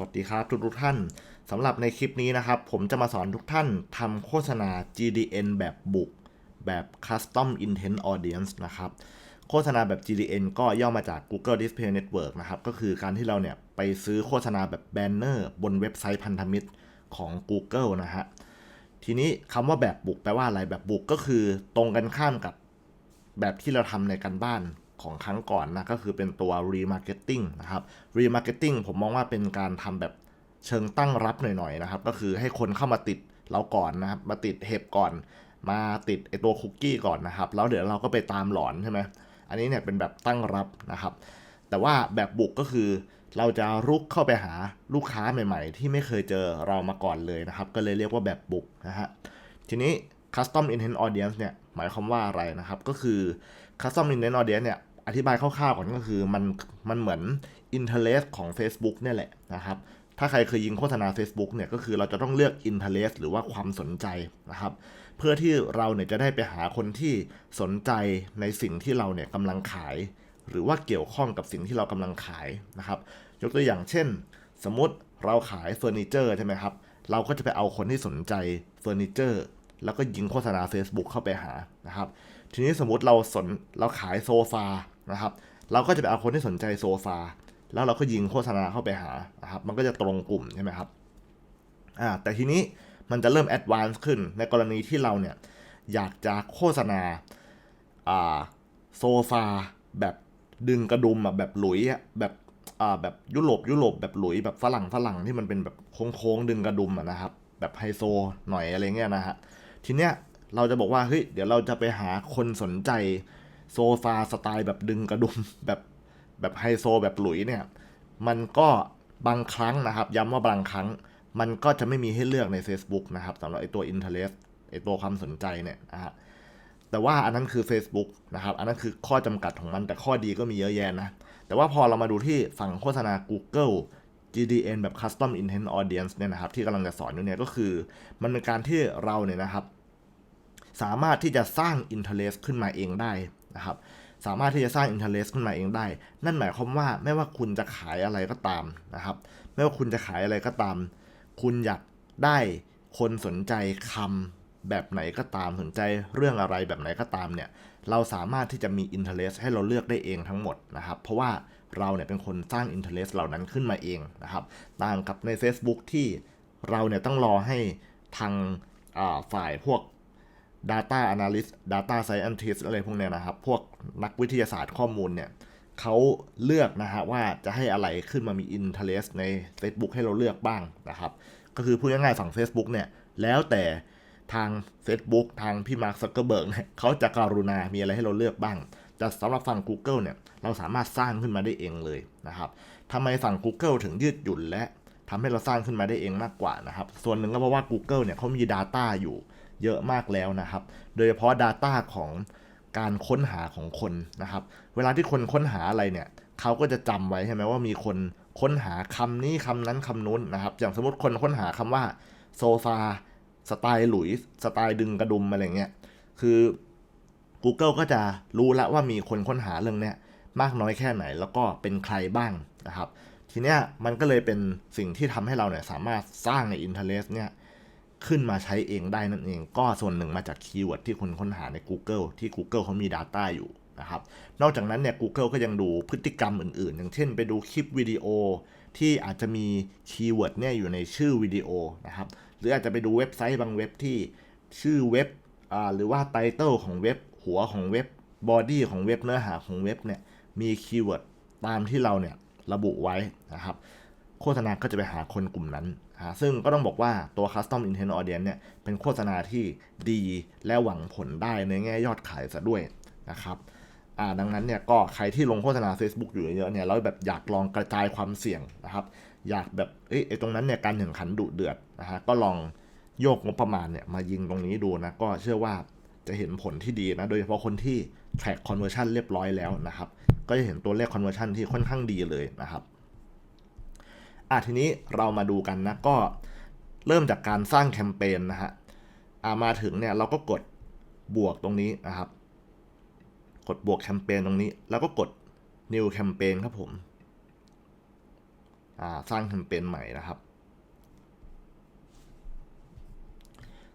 สวัสดีครับทุกทุกท่านสำหรับในคลิปนี้นะครับ ผมจะมาสอนทุกท่านทำโฆษณา GDN แบบบุก แบบ Custom Intent Audience นะครับโฆษณาแบบ GDN ก็ย่อมาจาก Google Display Network นะครับก็คือการที่เราเนี่ยไปซื้อโฆษณาแบบแบนเนอร์บนเว็บไซต์พันธมิตรของ Google นะฮะทีนี้คำว่าแบบบุกแปลว่าอะไรแบบบุกก็คือตรงกันข้ามกับแบบที่เราทำในกันบ้าน ของครั้งก่อนนะก็คือเป็นตัว remarketing นะครับ remarketing ผมมองว่าเป็นการทำแบบเชิงตั้งรับหน่อยๆนะครับ ก็คือให้คนเข้ามาติดเราก่อนนะครับ มาติดเห็บก่อน มาติดไอตัวคุกกี้ก่อนนะครับ แล้วเดี๋ยวเราก็ไปตามหลอนใช่ไหมอันนี้เนี่ยเป็นแบบตั้งรับนะครับ แต่ว่าแบบบุกก็คือเราจะรุกเข้าไปหาลูกค้าใหม่ๆ ที่ไม่เคยเจอเรามาก่อนเลยนะครับ ก็เลยเรียกว่าแบบบุกนะฮะ ทีนี้ custom intent audience เนี่ยหมายความว่าอะไรนะครับ ก็คือ custom intent audience เนี่ย อธิบายคร่าวๆก่อนก็คือมันมันเหมือน interest ของ Facebook เนี่ยแหละนะครับ ถ้าใครเคยยิงโฆษณา Facebook เนี่ยก็คือเราจะต้องเลือก interest หรือว่าความสนใจนะครับ เพื่อที่เราเนี่ยจะได้ไปหาคนที่สนใจในสิ่งที่เราเนี่ยกำลังขาย หรือว่าเกี่ยวข้องกับสิ่งที่เรากำลังขายนะครับ ยกตัวอย่างเช่น สมมติเราขายเฟอร์นิเจอร์ใช่ไหมครับ เราก็จะไปเอาคนที่สนใจเฟอร์นิเจอร์แล้วก็ยิงโฆษณา Facebook เข้าไปหานะครับ ทีนี้สมมติเราสนเราขายโซฟา นะครับ เราก็จะไปเอาคนที่สนใจโซฟา แล้วเราก็ยิงโฆษณาเข้าไปหานะครับ มันก็จะตรงกลุ่มใช่ไหมครับอ่าแต่ทีนี้มันจะเริ่มแอดวานซ์ขึ้น ในกรณีที่เราเนี่ยอยากจะโฆษณาอ่าโซฟาแบบดึงกระดุมอะแบบหลุยอะแบบอ่าแบบยุโรปยุโรปแบบหลุยแบบฝรั่งฝรั่งที่มันเป็นแบบโค้งๆดึงกระดุมอะนะครับ แบบไฮโซหน่อยอะไรเงี้ยนะฮะทีเนี้ยเราจะบอกว่าเฮ้ยเดี๋ยวเราจะไปหาคนสนใจ โซฟาสไตล์แบบดึงกระดุมแบบแบบไฮโซแบบหลุยเนี่ย มันก็บางครั้งนะครับ ย้ำว่าบางครั้ง มันก็จะไม่มีให้เลือกใน Facebook นะครับสำหรับไอตัว interest ไอตัวความสนใจเนี่ยนะฮะแต่ว่าอันนั้นคือ Facebook นะครับ อันนั้นคือข้อจำกัดของมันแต่ข้อดีก็มีเยอะแยะนะ แต่ว่าพอเรามาดูที่ฝั่งโฆษณา Google GDN แบบ Custom Intent Audience เนี่ยนะครับ ที่กำลังจะสอนอยู่เนี่ยก็คือ มันเป็นการที่เราเนี่ยนะครับ สามารถที่จะสร้าง interest ขึ้นมาเองได้ นะครับสามารถที่จะสร้าง interest ขึ้นมาเองได้ นั่นหมายความว่าไม่ว่าคุณจะขายอะไรก็ตามนะครับ ไม่ว่าคุณจะขายอะไรก็ตาม คุณอยากได้คนสนใจคำแบบไหนก็ตามสนใจเรื่องอะไรแบบไหนก็ตามเนี่ยเราสามารถที่จะมี interest ให้เราเลือกได้เองทั้งหมดนะครับ เพราะว่าเราเนี่ยเป็นคนสร้าง interest เหล่านั้นขึ้นมาเองนะครับ ต่างกับใน Facebook ที่เราเนี่ยต้องรอให้ทางฝ่ายพวก Data Analyst Data Scientist อะไรพวกเนี้ยนะครับ พวกนักวิทยาศาสตร์ข้อมูลเนี่ยเขาเลือกนะฮะว่าจะให้อะไรขึ้นมามี interest ใน Facebook ให้เราเลือกบ้างนะครับ ก็คือพูดง่ายๆฝั่ง Facebook เนี่ยแล้วแต่ทาง Facebook ทางพี่มาร์คซักเกอร์เบิร์กเนี่ยเขาจะการุณา มีอะไรให้เราเลือกบ้าง แต่สำหรับฝั่ง Google เนี่ยเราสามารถสร้างขึ้นมาได้เองเลยนะครับทำไมฝั่ง Google ถึงยืดหยุ่นและทำให้เราสร้างขึ้นมาได้เองมากกว่านะครับ ส่วนหนึ่งก็เพราะว่า Google เนี่ยเขามี Data อยู่ เยอะมากแล้วนะครับ โดยเฉพาะ Data ของการค้นหาของคนนะครับ เวลาที่คนค้นหาอะไรเนี่ยเขาก็จะจำไว้ใช่ไหมว่ามีคนค้นหาคำนี้คำนั้นคำนู้นนะครับ อย่างสมมติคนค้นหาคำว่าโซฟาสไตล์หลุยส์สไตล์ดึงกระดุมอะไรเงี้ย คือ Google ก็จะรู้แล้วว่ามีคนค้นหาเรื่องเนี้ยมากน้อยแค่ไหนแล้วก็เป็นใครบ้างนะครับ ทีเนี้ยมันก็เลยเป็นสิ่งที่ทำให้เราเนี่ยสามารถสร้างใน Interest เนี่ย ขึ้นมาใช้เองได้นั่นเอง ก็ส่วนหนึ่งมาจากคีย์เวิร์ดที่คนค้นหาใน Google ที่ Google เขามี Data อยู่นะครับ นอกจากนั้นเนี่ย Google ก็ยังดูพฤติกรรมอื่น ๆ อย่างเช่นไปดูคลิปวิดีโอที่อาจจะมีคีย์เวิร์ดเนี่ยอยู่ในชื่อวิดีโอนะครับ หรืออาจจะไปดูเว็บไซต์บางเว็บที่ชื่อเว็บหรือว่าไตเติลของเว็บ หัวของเว็บบอดี้ของเว็บเนื้อหาของเว็บเนี่ยมีคีย์เวิร์ดตามที่เราเนี่ยระบุไว้นะครับ โฆษณาก็จะไปหาคนกลุ่มนั้น ซึ่งก็ต้องบอกว่าตัว Custom Intent Audience เนี่ยเป็นโฆษณาที่ดีและหวังผลได้ในแง่ยอดขายซะด้วยนะครับดังนั้นเนี่ยก็ใครที่ลงโฆษณา Facebook อยู่เยอะเนี่ยแล้วแบบอยากลองกระจายความเสี่ยงนะครับ อยากแบบเอ้ยไอ้ตรงนั้นเนี่ยการแข่งขันดุเดือดนะฮะก็ลองโยกงบประมาณเนี่ยมายิงตรงนี้ดูนะก็เชื่อว่าจะเห็นผลที่ดีนะ โดยเฉพาะคนที่แทร็ก conversion เรียบร้อยแล้วนะครับ ก็จะเห็นตัวเลข conversion ที่ค่อนข้างดีเลยนะครับ อะทีนี้เรามาดูกันนะก็เริ่มจากการสร้างแคมเปญนะฮะอะมาถึงเนี่ยเราก็กดบวกตรงนี้นะครับ กดบวกแคมเปญตรงนี้ แล้วก็กด new campaign ครับผมอ่าสร้างแคมเปญใหม่นะครับ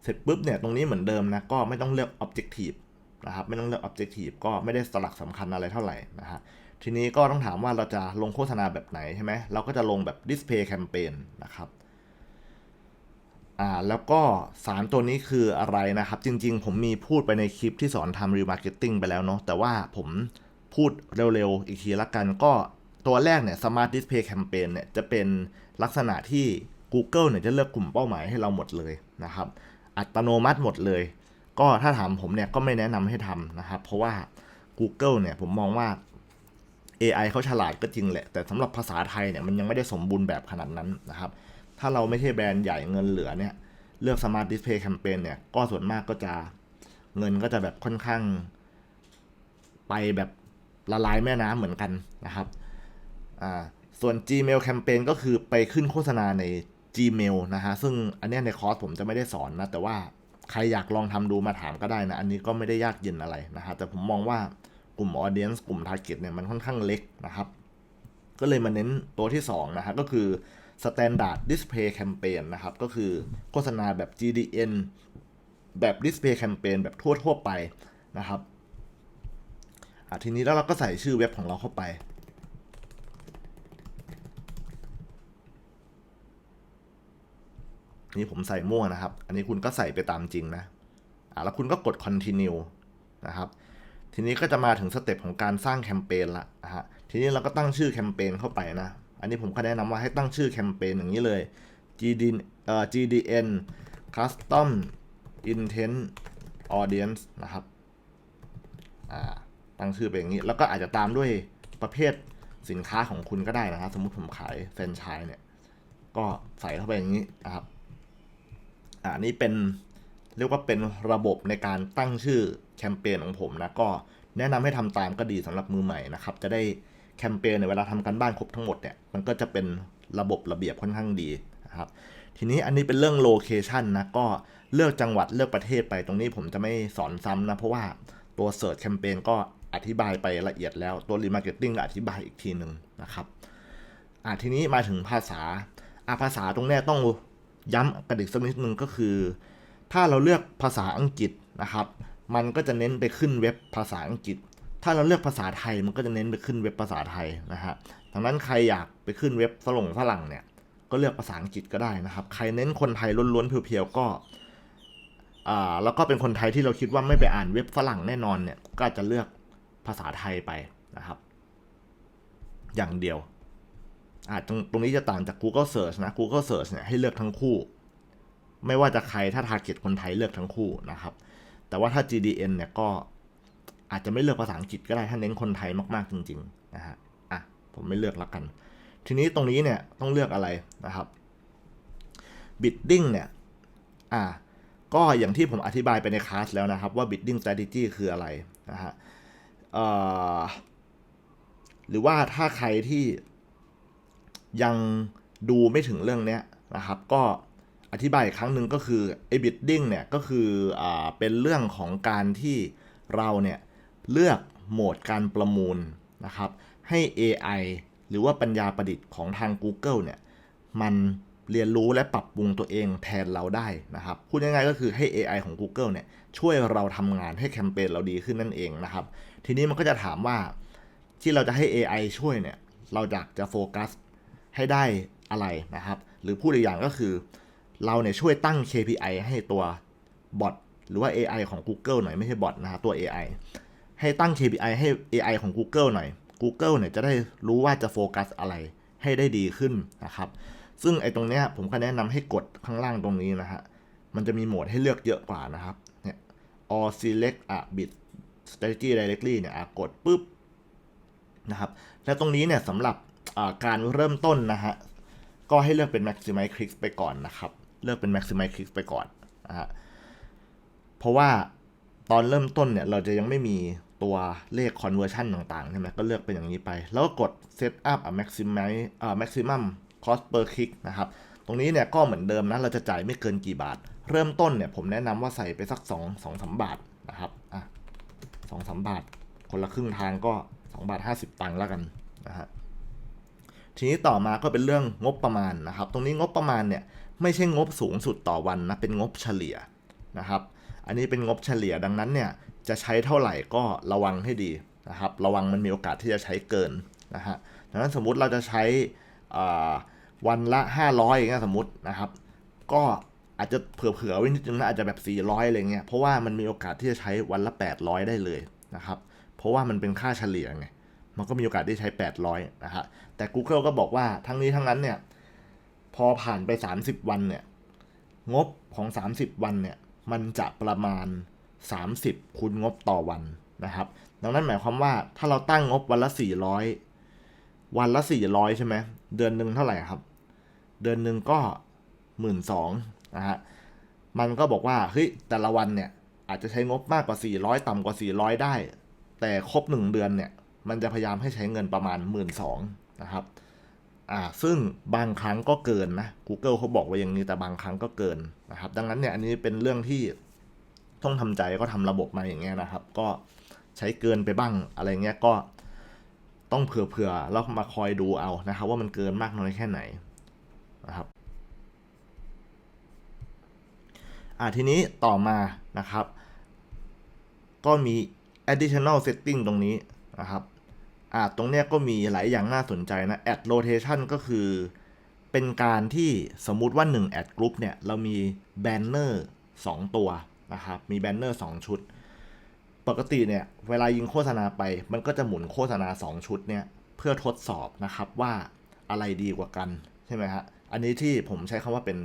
เสร็จปุ๊บเนี่ยตรงนี้เหมือนเดิมนะก็ไม่ต้องเลือก Objective นะครับไม่ต้องเลือก Objective ก็ไม่ได้สลักสำคัญอะไรเท่าไหร่นะฮะ ทีนี้ก็ต้องถามว่าเราจะลงโฆษณาแบบไหนใช่ไหมเราก็จะลงแบบ Display Campaign นะครับอ่าแล้วก็สารตัวนี้คืออะไรนะครับ จริง ๆ ผมมีพูดไปในคลิปที่สอนทำ Remarketing ไปแล้วเนาะแต่ว่าผมพูดเร็ว ๆ อีกทีละกันก็ตัวแรกเนี่ย Smart Display Campaign เนี่ยจะเป็นลักษณะที่ Google เนี่ยจะเลือกกลุ่มเป้าหมายให้เราหมดเลยนะครับ อัตโนมัติหมดเลย ก็ถ้าถามผมเนี่ยก็ไม่แนะนำให้ทำนะครับ เพราะว่า Google เนี่ยผมมองว่า AI เขาฉลาดก็จริงแหละ แต่สำหรับภาษาไทยเนี่ยมันยังไม่ได้สมบูรณ์แบบขนาดนั้นนะครับ ถ้าเราไม่ใช่แบรนด์ใหญ่เงินเหลือเนี่ยเลือก Smart Display Campaign เนี่ยก็ส่วนมากก็จะเงินก็จะแบบค่อนข้าง ไปแบบละลายแม่น้ำเหมือนกันนะครับอ่าส่วน Gmail Campaign ก็คือไปขึ้นโฆษณาใน Gmail นะฮะซึ่งอันเนี้ยในคอร์สผมจะไม่ได้สอนนะ แต่ว่าใครอยากลองทำดูมาถามก็ได้นะ อันนี้ก็ไม่ได้ยากเย็นอะไรนะฮะแต่ผมมองว่า กลุ่ม Audience กลุ่ม Target เนี่ยมันค่อนข้างเล็กนะครับ ก็เลยมาเน้นตัวที่2นะฮะก็คือ Standard Display Campaign นะครับ ก็คือโฆษณาแบบ GDN แบบ Display Campaign แบบทั่ว ๆ ไปนะครับทีนี้แล้วเราก็ใส่ชื่อเว็บของเราเข้าไปนี่ผมใส่มั่วนะครับ อันนี้คุณก็ใส่ไปตามจริงนะ อ่าแล้วคุณก็กด continue นะครับ ทีนี้ก็จะมาถึงสเต็ปของการสร้างแคมเปญละนะฮะทีนี้เราก็ตั้งชื่อแคมเปญเข้าไปนะ อันนี้ผมก็แนะนำว่าให้ตั้งชื่อแคมเปญอย่างนี้เลย GD เอ่อ GDN Custom Intent Audience นะครับอ่าตั้งชื่อไปอย่างนี้ แล้วก็อาจจะตามด้วยประเภทสินค้าของคุณก็ได้นะครับ สมมติผมขายแฟรนไชส์เนี่ย ก็ใส่เข้าไปอย่างนี้นะครับ อ่านี่เป็น เรียกว่าเป็นระบบในการตั้งชื่อแคมเปญของผมนะก็แนะนำให้ทำตามก็ดีสำหรับมือใหม่นะครับจะได้แคมเปญในเวลาทำการบ้านครบทั้งหมดเนี่ยมันก็จะเป็นระบบระเบียบค่อนข้างดีนะครับทีนี้อันนี้เป็นเรื่องโลเคชันนะก็เลือกจังหวัดเลือกประเทศไปตรงนี้ผมจะไม่สอนซ้ำนะ เพราะว่าตัว Search Campaign ก็อธิบายไปละเอียดแล้วตัว Remarketing ก็อธิบายอีกทีหนึ่งนะครับอะทีนี้มาถึงภาษาอะภาษาตรงนี้ต้องย้ำกระดิกสักนิดนึงก็คือ ถ้าเราเลือกภาษาอังกฤษนะครับ มันก็จะเน้นไปขึ้นเว็บภาษาอังกฤษ ถ้าเราเลือกภาษาไทยมันก็จะเน้นไปขึ้นเว็บภาษาไทยนะฮะดังนั้นใครอยากไปขึ้นเว็บฝรั่งฝรั่งเนี่ยก็เลือกภาษาอังกฤษก็ได้นะครับ ใครเน้นคนไทยล้วนๆเพียวๆก็อ่าแล้วก็เป็นคนไทยที่เราคิดว่าไม่ไปอ่านเว็บฝรั่งแน่นอนเนี่ยก็จะเลือกภาษาไทยไปนะครับ อย่างเดียวอาตรงตรงนี้จะต่างจาก Google Search นะ Google Search เนี่ยให้เลือกทั้งคู่ ไม่ว่าจะใครถ้า target คนไทยเลือกทั้งคู่นะครับ แต่ว่าถ้า GDN เนี่ยก็อาจจะไม่เลือกภาษาอังกฤษก็ได้ถ้าเน้นคนไทยมากๆจริงๆนะฮะอะผมไม่เลือกล้วกัน ทีนี้ตรงนี้เนี่ยต้องเลือกอะไรนะครับ bidding เนี่ยอ่าก็อย่างที่ผมอธิบายไปในคลาสแล้วนะครับว่า bidding strategy คืออะไรนะฮะเอ่อหรือว่าถ้าใครที่ยังดูไม่ถึงเรื่องเนี้ยนะครับ ก็ อธิบายอีกครั้งหนึ่งก็คือไอ้ bidding เนี่ยก็คืออ่าเป็นเรื่องของการที่เราเนี่ยเลือกโหมดการประมูลนะครับให้ AI หรือว่าปัญญาประดิษฐ์ของทาง Google เนี่ยมันเรียนรู้และปรับปรุงตัวเองแทนเราได้นะครับพูดง่ายๆก็คือให้ AI ของ Google เนี่ยช่วยเราทำงานให้แคมเปญเราดีขึ้นนั่นเองนะครับทีนี้มันก็จะถามว่าที่เราจะให้ AI ช่วยเนี่ยเราอยากจะโฟกัสให้ได้อะไรนะครับ หรือพูดอีกอย่างก็คือ เราเนี่ยช่วยตั้ง KPI ให้ตัวบอทหรือว่า AI ของ Google หน่อยไม่ใช่บอทนะฮะตัว AI ให้ตั้ง KPI ให้ AI ของ Google หน่อย Google เนี่ยจะได้รู้ว่าจะโฟกัสอะไรให้ได้ดีขึ้นนะครับ ซึ่งไอ้ตรงเนี้ยผมก็แนะนำให้กดข้างล่างตรงนี้นะฮะ มันจะมีโหมดให้เลือกเยอะกว่านะครับ เนี่ย or select a bit strategy directly เนี่ยกดปุ๊บนะครับ และตรงนี้เนี่ยสำหรับการเริ่มต้นนะฮะ ก็ให้เลือกเป็น maximize clicks ไปก่อนนะครับ เลือกเป็น maximize click ไปก่อนนะฮะเพราะว่าตอนเริ่มต้นเนี่ยเราจะยังไม่มีตัวเลข conversion ต่างๆใช่ไหมก็เลือกเป็นอย่างนี้ไป แล้วก็กด set up a maximize อ่า maximum cost per click นะครับ ตรงนี้เนี่ยก็เหมือนเดิมนะเราจะจ่ายไม่เกินกี่บาท เริ่มต้นเนี่ยผมแนะนำว่าใส่ไปสัก2 2 3บาทนะครับอะ2 3บาท คนละครึ่งทางก็ 2 บาท 50 ตังค์แล้วกันนะฮะทีนี้ต่อมาก็เป็นเรื่องงบประมาณนะครับ ตรงนี้งบประมาณเนี่ย ไม่ใช่งบสูงสุดต่อวันนะเป็นงบเฉลี่ยนะครับ อันนี้เป็นงบเฉลี่ยดังนั้นเนี่ยจะใช้เท่าไหร่ก็ระวังให้ดีนะครับ ระวังมันมีโอกาสที่จะใช้เกินนะฮะดังนั้นสมมุติเราจะใช้วันละ 500อย่างเงี้ยสมมตินะครับ ก็อาจจะเผื่อๆไว้นิดนึงนะอาจจะแบบ 400อะไรเงี้ยเพราะว่ามันมีโอกาสที่จะใช้วันละ 800 ได้เลยนะครับ เพราะว่ามันเป็นค่าเฉลี่ยไงมันก็มีโอกาสที่ใช้ 800นะฮะแต่ Google ก็บอกว่าทั้งนี้ทั้งนั้นเนี่ย พอผ่านไป 30 วันเนี่ย งบของ 30 วันเนี่ย มันจะประมาณ 30คูณงบต่อวันนะครับ ดังนั้นหมายความว่าถ้าเราตั้งงบวันละ 400 วันละ 400 ใช่ไหมเดือนหนึ่งเท่าไหร่ครับ เดือนหนึ่งก็หมื่นสองนะฮะมันก็บอกว่าเฮ้ยแต่ละวันเนี่ยอาจจะใช้งบมากกว่า 400 ต่ำกว่า 400 ได้ แต่ครบ 1 เดือนเนี่ย มันจะพยายามให้ใช้เงินประมาณ 1 2ื่นนะครับ อ่าซึ่งบางครั้งก็เกินนะ Google เขาบอกว่าอย่างนี้แต่บางครั้งก็เกินนะครับ ดังนั้นเนี่ยอันนี้เป็นเรื่องที่ต้องทำใจก็ทำระบบมาอย่างเงี้ยนะครับ ก็ใช้เกินไปบ้างอะไรเงี้ยก็ต้องเผื่อๆแล้วมาคอยดูเอานะครับ ว่ามันเกินมากน้อยแค่ไหนนะครับอ่าทีนี้ต่อมานะครับ ก็มี additional setting ตรงนี้นะครับ อ่าตรงเนี้ยก็มีหลายอย่างน่าสนใจนะ add rotation ก็คือเป็นการที่สมมุติว่า1 add group เนี่ยเรามี banner 2ตัวนะครับมี banner 2ชุด ปกติเนี่ยเวลายิงโฆษณาไป มันก็จะหมุนโฆษณา 2 ชุดเนี่ยเพื่อทดสอบนะครับว่าอะไรดีกว่ากันใช่ไหมฮะอันนี้ที่ผมใช้คำว่าเป็น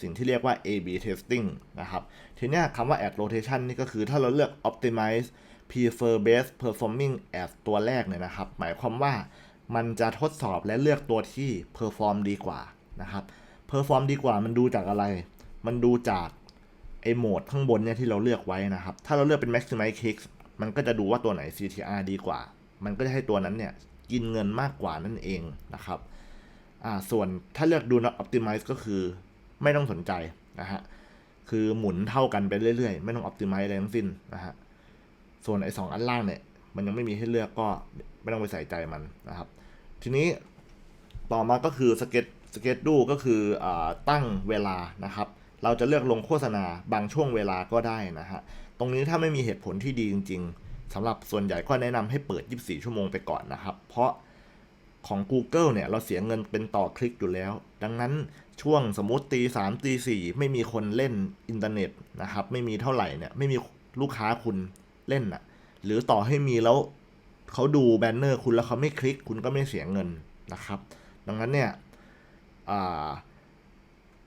สิ่งที่เรียกว่า A/B testing นะครับ ทีนี้คำว่า ad rotation นี่ก็คือถ้าเราเลือก optimize prefer best performing ad ตัวแรกเนี่ยนะครับ หมายความว่ามันจะทดสอบและเลือกตัวที่ perform ดีกว่านะครับ perform ดีกว่ามันดูจากอะไร มันดูจากไอโหมดข้างบนเนี่ยที่เราเลือกไว้นะครับ ถ้าเราเลือกเป็น maximize clicks มันก็จะดูว่าตัวไหน CTR ดีกว่า มันก็จะให้ตัวนั้นเนี่ยกินเงินมากกว่านั่นเองนะครับ อ่า ส่วนถ้าเลือก do not optimize ก็คือไม่ต้องสนใจนะฮะ คือหมุนเท่ากันไปเรื่อยๆ ไม่ต้อง optimize อะไรทั้งสิ้นนะฮะ ส่วนไอ้สองอันล่างเนี่ย มันยังไม่มีให้เลือกก็ไม่ต้องไปใส่ใจมันนะครับ ทีนี้ต่อมาก็คือสเก็ตสเก็ตดูก็คืออตั้งเวลานะครับ เราจะเลือกลงโฆษณาบางช่วงเวลาก็ได้นะฮะ ตรงนี้ถ้าไม่มีเหตุผลที่ดีจริง ๆสำหรับส่วนใหญ่ก็แนะนำให้เปิด 24 ชั่วโมงไปก่อนนะครับ เพราะของ Google เนี่ยเราเสียเงินเป็นต่อคลิกอยู่แล้ว ดังนั้นช่วงสมมติตีสามตีสี่ไม่มีคนเล่นอินเทอร์เน็ตนะครับ ไม่มีเท่าไหร่เนี่ยไม่มีลูกค้าคุณ เล่นอะหรือต่อให้มีแล้วเขาดูแบนเนอร์คุณแล้วเขาไม่คลิก คุณก็ไม่เสียเงินนะครับ ดังนั้นเนี่ย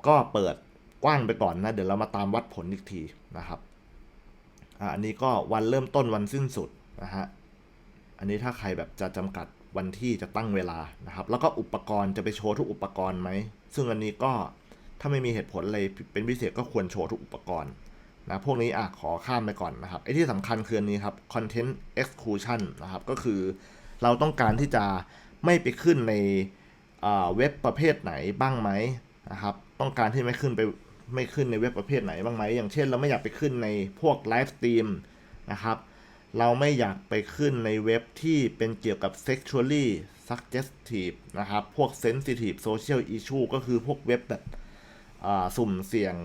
ก็เปิดกว้างไปก่อนนะ เดี๋ยวเรามาตามวัดผลอีกทีนะครับอันนี้ก็วันเริ่มต้นวันสิ้นสุดนะฮะอันนี้ถ้าใครแบบจะจำกัดวันที่จะตั้งเวลานะครับ แล้วก็อุปกรณ์จะไปโชว์ทุกอุปกรณ์ไหม ซึ่งอันนี้ก็ถ้าไม่มีเหตุผลอะไรเป็นพิเศษก็ควรโชว์ทุกอุปกรณ์ นะพวกนี้อะขอข้ามไปก่อนนะครับไอ้ที่สำคัญคืออันนี้ครับ content exclusion นะครับ ก็คือเราต้องการที่จะไม่ไปขึ้นในเว็บประเภทไหนบ้างไหมนะครับ ต้องการที่ไม่ขึ้นไปไม่ขึ้นในเว็บประเภทไหนบ้างไหมอย่างเช่น เราไม่อยากไปขึ้นในพวกไลฟ์สตรีมนะครับเราไม่อยากไปขึ้นในเว็บที่เป็นเกี่ยวกับ sexually suggestive นะครับ พวก sensitive social issue ก็คือพวกเว็บแบบสุ่มเสี่ยง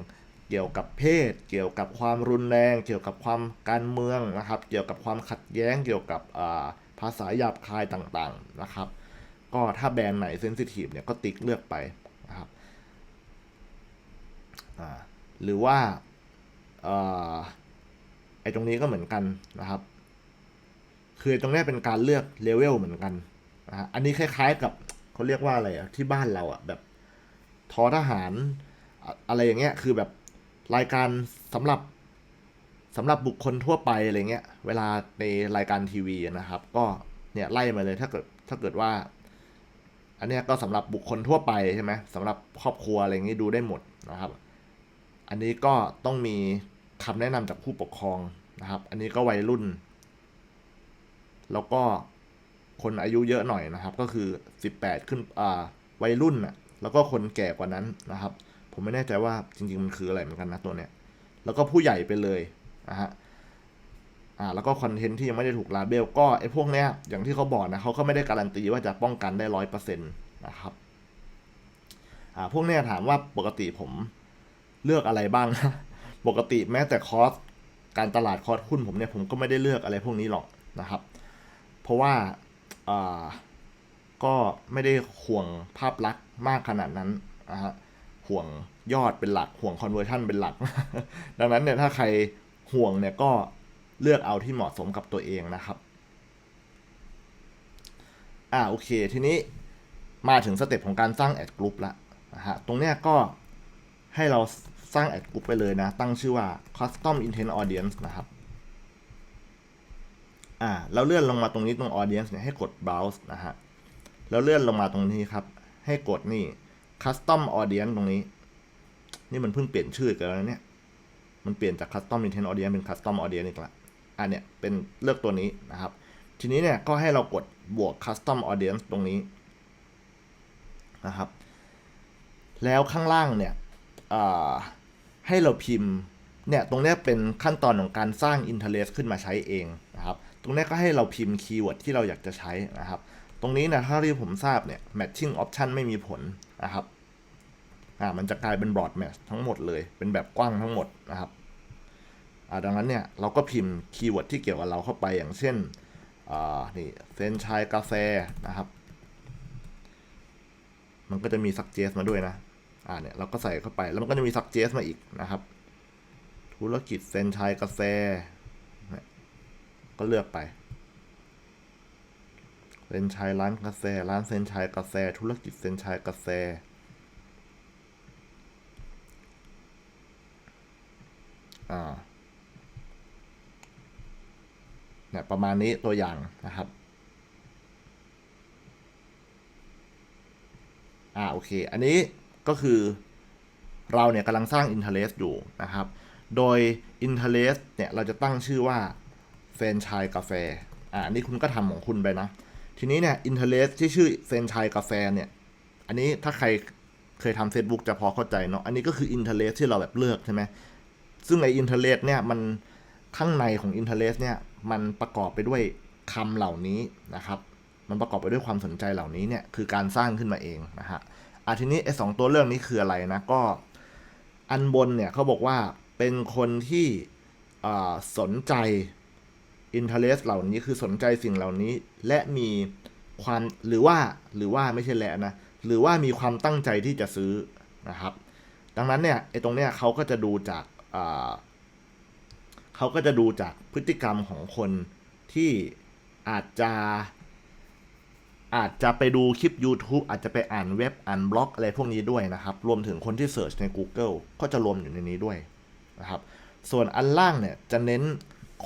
เกี่ยวกับเพศ เกี่ยวกับความรุนแรง เกี่ยวกับความการเมืองนะครับ เกี่ยวกับความขัดแย้ง เกี่ยวกับภาษาหยาบคายต่างๆนะครับ ก็ถ้าแบรนด์ไหนเซนซิทีฟเนี่ยก็ติ๊กเลือกไปนะครับหรือว่าไอ้ตรงนี้ก็เหมือนกันนะครับ คือตรงนี้เป็นการเลือกเลเวลเหมือนกันนะฮะอันนี้คล้ายๆกับเขาเรียกว่าอะไรอะที่บ้านเราอะแบบทอทหารอะไรอย่างเงี้ยคือแบบ รายการสำหรับสำหรับบุคคลทั่วไปอะไรเงี้ย เวลาในรายการทีวีนะครับ ก็เนี่ยไล่มาเลยถ้าเกิดถ้าเกิดว่า อันนี้ก็สำหรับบุคคลทั่วไปใช่ไหมสำหรับครอบครัวอะไรเงี้ดูได้หมดนะครับ อันนี้ก็ต้องมีคำแนะนำจากผู้ปกครองนะครับ อันนี้ก็วัยรุ่น แล้วก็คนอายุเยอะหน่อยนะครับ ก็คือสิบแปดขึ้นอ่าวัยรุ่นอะแล้วก็คนแก่กว่านั้นนะครับ ผมไม่แน่ใจว่าจริง ๆ มันคืออะไรเหมือนกันนะตัวเนี้ย แล้วก็ผู้ใหญ่ไปเลยนะฮะอ่าแล้วก็คอนเทนต์ที่ยังไม่ได้ถูกลาเบลก็ไอ้พวกเนี้ยอย่างที่เขาบอกนะเขาก็ไม่ได้การันตีว่าจะป้องกันได้ร้อยเปอร์เซ็นต์นะครับอ่าพวกเนี้ยถามว่าปกติผมเลือกอะไรบ้างปกติแม้แต่คอร์สการตลาดคอร์สหุ้นผมเนี่ยผมก็ไม่ได้เลือกอะไรพวกนี้หรอกนะครับ เพราะว่าอ่าก็ไม่ได้ห่วงภาพลักษณ์มากขนาดนั้นนะฮะ ห่วงยอดเป็นหลักห่วงคอนเวอร์ชันเป็นหลัก ดังนั้นเนี่ยถ้าใครห่วงเนี่ยก็เลือกเอาที่เหมาะสมกับตัวเองนะครับ อ่าโอเค ทีนี้มาถึงสเต็ปของการสร้างแอดกลุ่มละนะฮะตรงเนี้ยก็ให้เราสร้างแอดกลุ่มไปเลยนะ ตั้งชื่อว่า custom intent audience นะครับอ่าแล้วเลื่อนลงมาตรงนี้ตรง audience เนี่ยให้กด browse นะฮะแล้วเลื่อนลงมาตรงนี้ครับ ให้กดนี่ custom audience ตรงนี้ นี่มันเพิ่งเปลี่ยนชื่อกันแล้วเนี่ย มันเปลี่ยนจาก custom intent audience เป็น custom audience อีกละอะเนี่ยเป็นเลือกตัวนี้นะครับ ทีนี้เนี่ยก็ให้เรากดบวก custom audience ตรงนี้นะครับ แล้วข้างล่างเนี่ยให้เราพิมพ์เนี่ยตรงนี้เป็นขั้นตอนของการสร้าง interest ขึ้นมาใช้เองนะครับ ตรงนี้ก็ให้เราพิมพ์คีย์เวิร์ดที่เราอยากจะใช้นะครับ ตรงนี้นะถ้าที่ผมทราบเนี่ย matching option ไม่มีผล นะครับอ่ามันจะกลายเป็น broad match ทั้งหมดเลย เป็นแบบกว้างทั้งหมดนะครับอ่าดังนั้นเนี่ยเราก็พิมพ์คีย์เวิร์ดที่เกี่ยวกับเราเข้าไปอย่างเช่นอ่านี่เฟรนชายกาแฟนะครับ มันก็จะมี suggest มาด้วยนะอ่าเนี่ยเราก็ใส่เข้าไปแล้วมันก็จะมี suggest มาอีกนะครับ ธุรกิจเฟรนชายกาแฟเนี่ยก็เลือกไป เฟรนชายร้านกาแฟร้านเฟรนชายกาแฟธุรกิจเฟรนชายกาแฟอ่าเนี่ยประมาณนี้ตัวอย่างนะครับอ่าโอเค อันนี้ก็คือเราเนี่ยกำลังสร้าง interest อยู่นะครับ โดย interest เนี่ยเราจะตั้งชื่อว่าเฟรนชายกาแฟ อ่าอันนี้คุณก็ทำของคุณไปนะ ทีนี้เนี่ย interest ที่ชื่อเฟรนชายกาแฟเนี่ย อันนี้ถ้าใครเคยทำ Facebook จะพอเข้าใจเนาะ อันนี้ก็คือ interest ที่เราแบบเลือกใช่ไหม ซึ่งไอ้ interest เนี่ยมันข้างในของ interest เนี่ยมันประกอบไปด้วยคำเหล่านี้นะครับ มันประกอบไปด้วยความสนใจเหล่านี้เนี่ยคือการสร้างขึ้นมาเองนะฮะอะทีนี้ไอ้สองตัวเรื่องนี้คืออะไรนะก็อันบนเนี่ยเขาบอกว่าเป็นคนที่สนใจ interest เหล่านี้คือสนใจสิ่งเหล่านี้ และมีความหรือว่าหรือว่าไม่ใช่แหละนะหรือว่ามีความตั้งใจที่จะซื้อนะครับ ดังนั้นเนี่ยไอ้ตรงเนี้ยเขาก็จะดูจากเขาก็จะดูจากพฤติกรรมของคนที่อาจจะอาจจะไปดูคลิป YouTube อาจจะไปอ่านเว็บอ่านบล็อกอะไรพวกนี้ด้วยนะครับ รวมถึงคนที่เสิร์ชใน Google ก็จะรวมอยู่ในนี้ด้วยนะครับ ส่วนอันล่างเนี่ยจะเน้น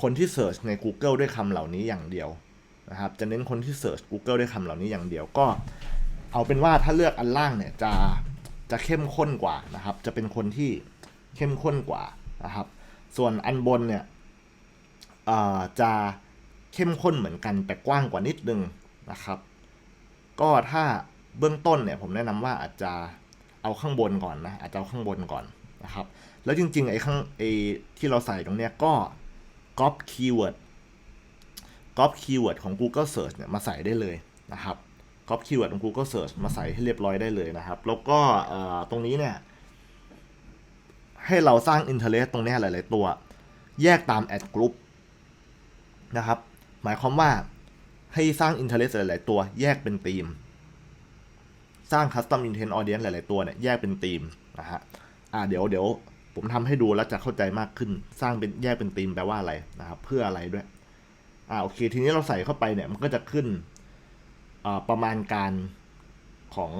คนที่เสิร์ชใน Google ด้วยคำเหล่านี้อย่างเดียวนะครับ จะเน้นคนที่เสิร์ช Google ด้วยคำเหล่านี้อย่างเดียวก็ เอาเป็นว่าถ้าเลือกอันล่างเนี่ยจะจะเข้มข้นกว่านะครับ จะเป็นคนที่เข้มข้นกว่านะครับ ส่วนอันบนเนี่ยจะเข้มข้นเหมือนกันแต่กว้างกว่านิดนึงนะครับ ก็ถ้าเบื้องต้นเนี่ยผมแนะนำว่าอาจจะเอาข้างบนก่อนนะอาจจะเอาข้างบนก่อนนะครับ แล้วจริงๆไอ้ข้างไอ้ที่เราใส่ตรงเนี้ยก็ ก๊อปคีย์เวิร์ดก๊อปคีย์เวิร์ดของ Google Search เนี่ยมาใส่ได้เลยนะครับก๊อปคีย์เวิร์ดของ Google Search มาใส่ให้เรียบร้อยได้เลยนะครับ แล้วก็ตรงนี้เนี่ยให้เราสร้าง interest ตรงนี้หลาย ๆ ตัว แยกตาม ad group นะครับ หมายความว่าให้สร้าง interest หลาย ๆ ตัว แยกเป็นธีม สร้าง custom intent audience หลาย ๆ ตัวเนี่ยแยกเป็นธีมนะฮะอ่าเดี๋ยวเดี๋ยว ผมทำให้ดูแล้วจะเข้าใจมากขึ้น สร้างเป็นแยกเป็นธีมแปลว่าอะไรนะครับ เพื่ออะไรด้วย อ่าโอเค ทีนี้เราใส่เข้าไปเนี่ยมันก็จะขึ้นประมาณการของ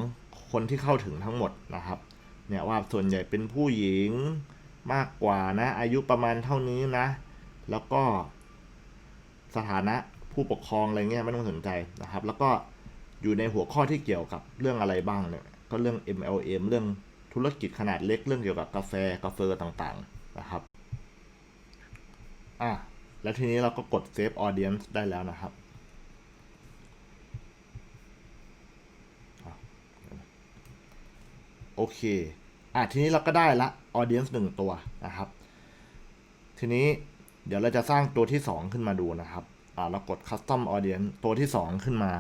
คนที่เข้าถึงทั้งหมดนะครับ เนี่ยว่าส่วนใหญ่เป็นผู้หญิงมากกว่านะ อายุประมาณเท่านี้นะ แล้วก็สถานะผู้ปกครองอะไรเงี้ยไม่ต้องสนใจนะครับ แล้วก็อยู่ในหัวข้อที่เกี่ยวกับเรื่องอะไรบ้างเนี่ยก็เรื่อง MLM เรื่อง ธุรกิจขนาดเล็กเรื่องเกี่ยวกับกาแฟกาแฟต่างๆนะครับอะแล้วทีนี้เราก็กด Save Audience ได้แล้วนะครับโอเคอะทีนี้เราก็ได้ละ audience หนึ่งตัวนะครับ ทีนี้เดี๋ยวเราจะสร้างตัวที่ 2 ขึ้นมาดูนะครับอ่าเรากด custom audience ตัวที่ 2 ขึ้นมา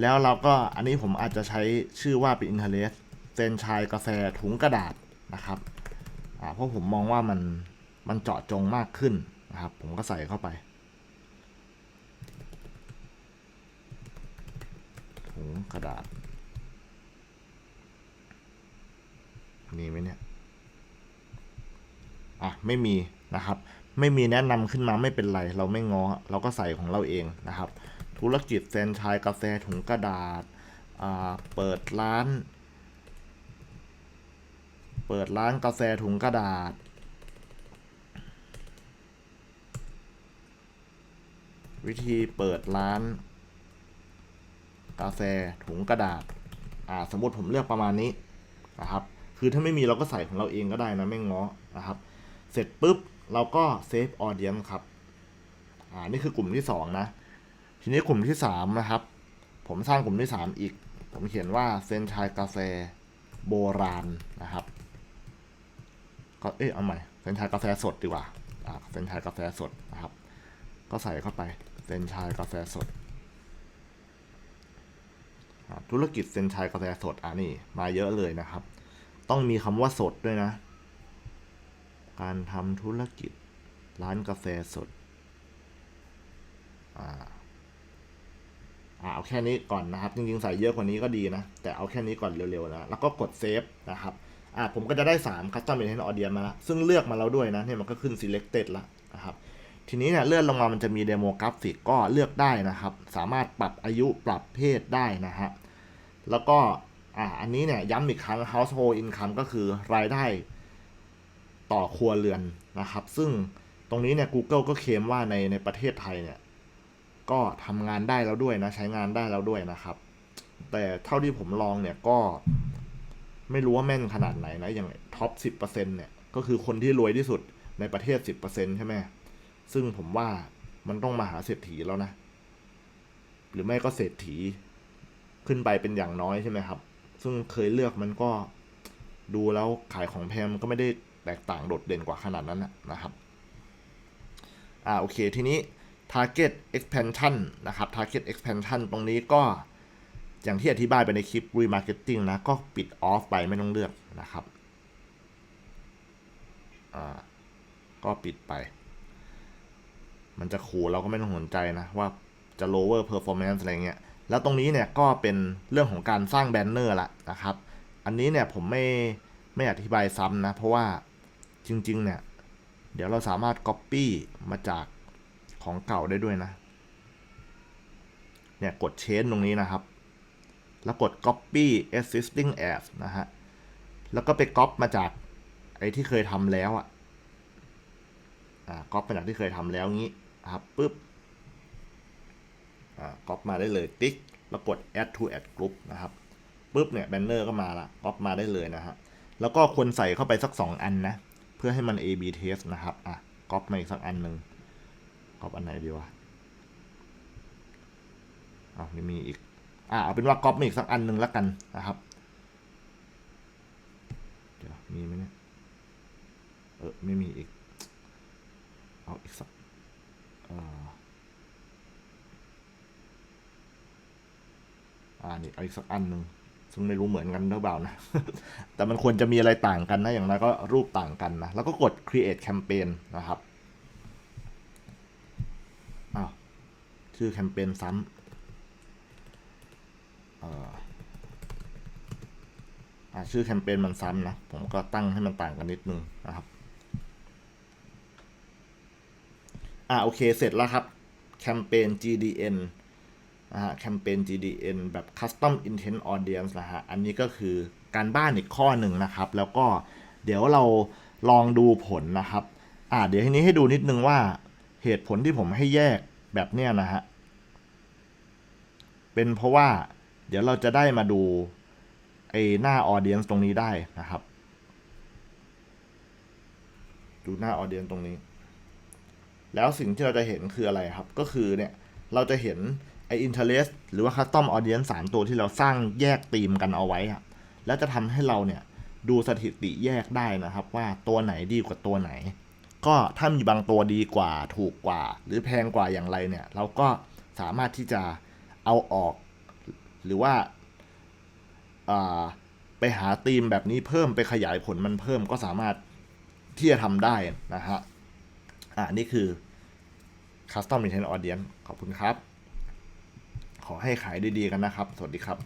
แล้วเราก็อันนี้ผมอาจจะใช้ชื่อว่าเป็น interest เฟรนชายกาแฟถุงกระดาษนะครับเพราะผมมองว่ามันมันเจาะจงมากขึ้นนะครับ ผมก็ใส่เข้าไป ถุงกระดาษมีไหมเนี่ยอะไม่มีนะครับ ไม่มีแนะนำขึ้นมาไม่เป็นไร เราไม่ง้อเราก็ใส่ของเราเองนะครับ ธุรกิจแฟรนไชส์กาแฟถุงกระดาษเปิดร้าน ปิดร้านกาแฟถุงกระดาษ วิธีเปิดร้าน กาแฟถุงกระดาษ อ่าสมมติผมเลือกประมาณนี้นะครับ คือถ้าไม่มีเราก็ใส่ของเราเองก็ได้นะไม่ง้อนะครับ เสร็จปุ๊บเราก็เซฟออเดียนครับ อ่านี่คือกลุ่มที่สองนะ ทีนี้กลุ่มที่สามนะครับ ผมสร้างกลุ่มที่สามอีก ผมเขียนว่าเซนชายกาแฟโบราณนะครับ ก็เอ๊ะเอาใหม่เซนชายกาแฟสดดีกว่าอ่าเซนชายกาแฟสดนะครับ ก็ใส่เข้าไปเซนชายกาแฟสดธุรกิจเซนชายกาแฟสดอ่านี่มาเยอะเลยนะครับ ต้องมีคำว่าสดด้วยนะ การทำธุรกิจร้านกาแฟสดอ่าอ่าเอาแค่นี้ก่อนนะครับ จริงๆ ใส่เยอะกว่านี้ก็ดีนะ แต่เอาแค่นี้ก่อนเร็วๆนะ แล้วก็กดเซฟนะครับ อ่าผมก็จะได้ 3 Custom Intent Audience มาล้วซึ่งเลือกมาแล้วด้วยนะเนี่ยมันก็ขึ้น Selected ล้วนะครับทีนี้เนี่ยเลื่อนลงมามันจะมี Demo Graphic ก็เลือกได้นะครับ สามารถปรับอายุปรับเพศได้นะฮะแล้วก็อ่าอันนี้เนี่ยย้ำอีกครั้ง household income ก็คือรายได้ต่อครัวเรือนนะครับ ซึ่งตรงนี้เนี่ย Google ก็เคลมว่าในในประเทศไทยเนี่ยก็ทำงานได้แล้วด้วยนะ ใช้งานได้แล้วด้วยนะครับ แต่เท่าที่ผมลองเนี่ยก็ ไม่รู้ว่าแม่นขนาดไหนนะอย่างท็อปสิบเปอร์เซ็นเนี่ยก็คือคนที่รวยที่สุดในประเทศสิบเปอร์เซ็นใช่ไหมซึ่งผมว่ามันต้องมาหาเศรษฐีแล้วนะ หรือไม่ก็เศรษฐีขึ้นไปเป็นอย่างน้อยใช่ไหมครับ ซึ่งเคยเลือกมันก็ดูแล้วขายของแพงมันก็ไม่ได้แตกต่างโดดเด่นกว่าขนาดนั้นนะนะครับอ่าโอเคทีนี้ target expansion นะครับ target expansion ตรงนี้ก็ อย่างที่อธิบายไปในคลิป remarketing นะ ก็ปิด off ไปไม่ต้องเลือกนะครับอ่าก็ปิดไป มันจะขู่เราก็ไม่ต้องสนใจนะ ว่าจะ lower performance อะไรเงี้ย แล้วตรงนี้เนี่ยก็เป็นเรื่องของการสร้างแบนเนอร์ละนะครับ อันนี้เนี่ยผมไม่ไม่อธิบายซ้ำนะ เพราะว่าจริง ๆ เนี่ย เดี๋ยวเราสามารถ copy มาจากของเก่าได้ด้วยนะ เนี่ยกด change ตรงนี้นะครับ แล้วกด copy existing ads นะฮะ แล้วก็ไป copy มาจากไอ้ที่เคยทำแล้วอะอ่า copy มาจากที่เคยทำแล้วงี้นะครับปุ๊บอ่า copy มาได้เลยติ๊ก แล้วกด add to add group นะครับปุ๊บเนี่ย banner ก็มาละ copy มาได้เลยนะฮะ แล้วก็ควรใส่เข้าไปสัก 2 อันนะ เพื่อให้มัน A B test นะครับ อะ copy มาอีกสักอันหนึ่งก๊อปอันไหนดีวะอ้าวนี่มีอีก อ่าเอาเป็นว่าก๊อปมาอีกสักอันหนึ่งแล้วกันนะครับเดี๋ยวมีไหมเนี่ยเออไม่มีอีกเอาอีกสักอ่ออ่านี่เอาอีกสักอันหนึ่งซึ่งไม่รู้เหมือนกันหรือเปล่านะ แต่มันควรจะมีอะไรต่างกันนะ อย่างนั้นก็รูปต่างกันนะ แล้วก็กด create campaign นะครับ อ้าว ชื่อแคมเปญซ้ำ ชื่อแคมเปญมันซ้ำนะ ผมก็ตั้งให้มันต่างกันนิดนึงนะครับ อ่าโอเคเสร็จแล้วครับ แคมเปญ GDN นะฮะแคมเปญ GDN แบบ Custom Intent Audience นะฮะ อันนี้ก็คือการบ้านอีกข้อหนึ่งนะครับ แล้วก็เดี๋ยวเราลองดูผลนะครับ อ่าเดี๋ยวทีนี้ให้ดูนิดนึงว่าเหตุผลที่ผมให้แยกแบบเนี้ยนะฮะ เป็นเพราะว่า เดี๋ยวเราจะได้มาดูไอหน้า audience ตรงนี้ได้นะครับ ดูหน้า audience ตรงนี้ แล้วสิ่งที่เราจะเห็นคืออะไรครับ ก็คือเนี่ยเราจะเห็นไอ interest หรือว่า custom audience สามตัวที่เราสร้างแยกธีมกันเอาไว้อะแล้วจะทำให้เราเนี่ยดูสถิติแยกได้นะครับ ว่าตัวไหนดีกว่าตัวไหน ก็ถ้ามีบางตัวดีกว่าถูกกว่า หรือแพงกว่าอย่างไรเนี่ย เราก็สามารถที่จะเอาออก หรือว่าอ่าไปหาธีมแบบนี้เพิ่มไปขยายผลมันเพิ่มก็สามารถที่จะทำได้นะฮะ อ่า นี่คือ Custom Intent Audience ขอบคุณครับ ขอให้ขายดีๆกันนะครับ สวัสดีครับ